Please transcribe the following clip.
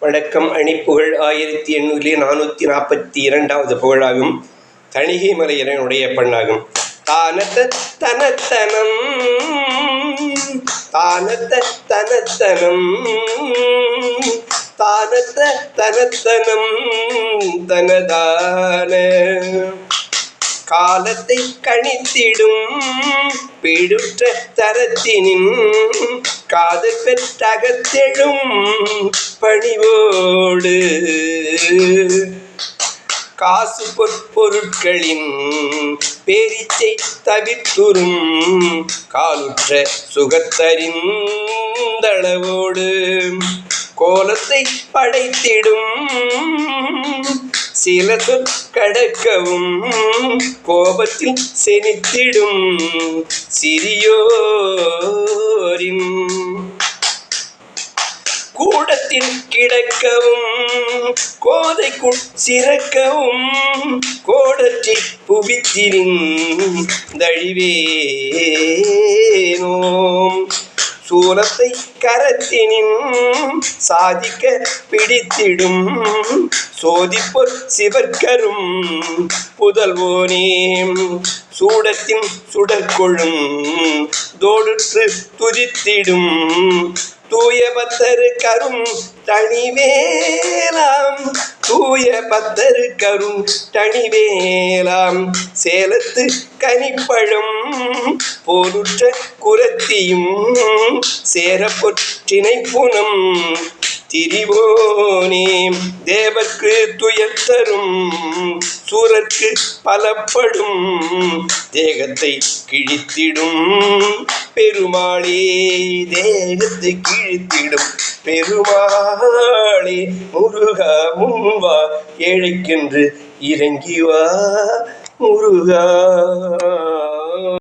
வணக்கம் அணிப்புகழ் ஆயிரத்தி எண்ணூற்றி நானூற்றி நாற்பத்தி இரண்டாவது புகழாகும். தணிகை மலையனுடைய பெண்ணாகும். தானத்த தனத்தனம் தானத்த தனத்தனம் தானத்த தனத்தனம் தனதான காலத்தை கணித்திடும் பிடுற்ற தரத்தினின் காது பெற்றகத்தெழும் பணிவோடு. காசு பொற்பொருட்களின் பேரிச்சை தவித்துறும் காலுற்ற சுகத்தறிந்தளவோடு. கோலத்தை படைத்திடும் சில கடக்கவும் கோபத்தில் செனித்திடும் சிறியோ கூடத்தில் கிடக்கவும் கோதைக்குள் சிறக்கவும் கோடற்றி புவித்திரின் தழிவேனோம். சூலத்தை கரத்தினின் சாதிக்க பிடித்திடும் சோதிப்பொற் சிவர்க்கரும் புதல்வோனே சூடத்தின் சுடற்கொழும் தோடுற்று துதித்திடும் தூய பத்தரு கரும் தனிவேலாம். தூய பத்தரு கரும் தனிவேலாம். சேலத்து கனிப்பழம் போருற்ற குரத்தியும் சேரப்பொற்றினை புனம் திரிவோனே. தேவர்க்கு துயர் தரும் சூரர்க்கு பலப்படும். தேகத்தை கிழித்திடும். பெருமாளே தேகத்தை கிழித்திடும். பெருமாளே முருகா முன்வா ஏழைக்கென்று இறங்கிவா முருகா.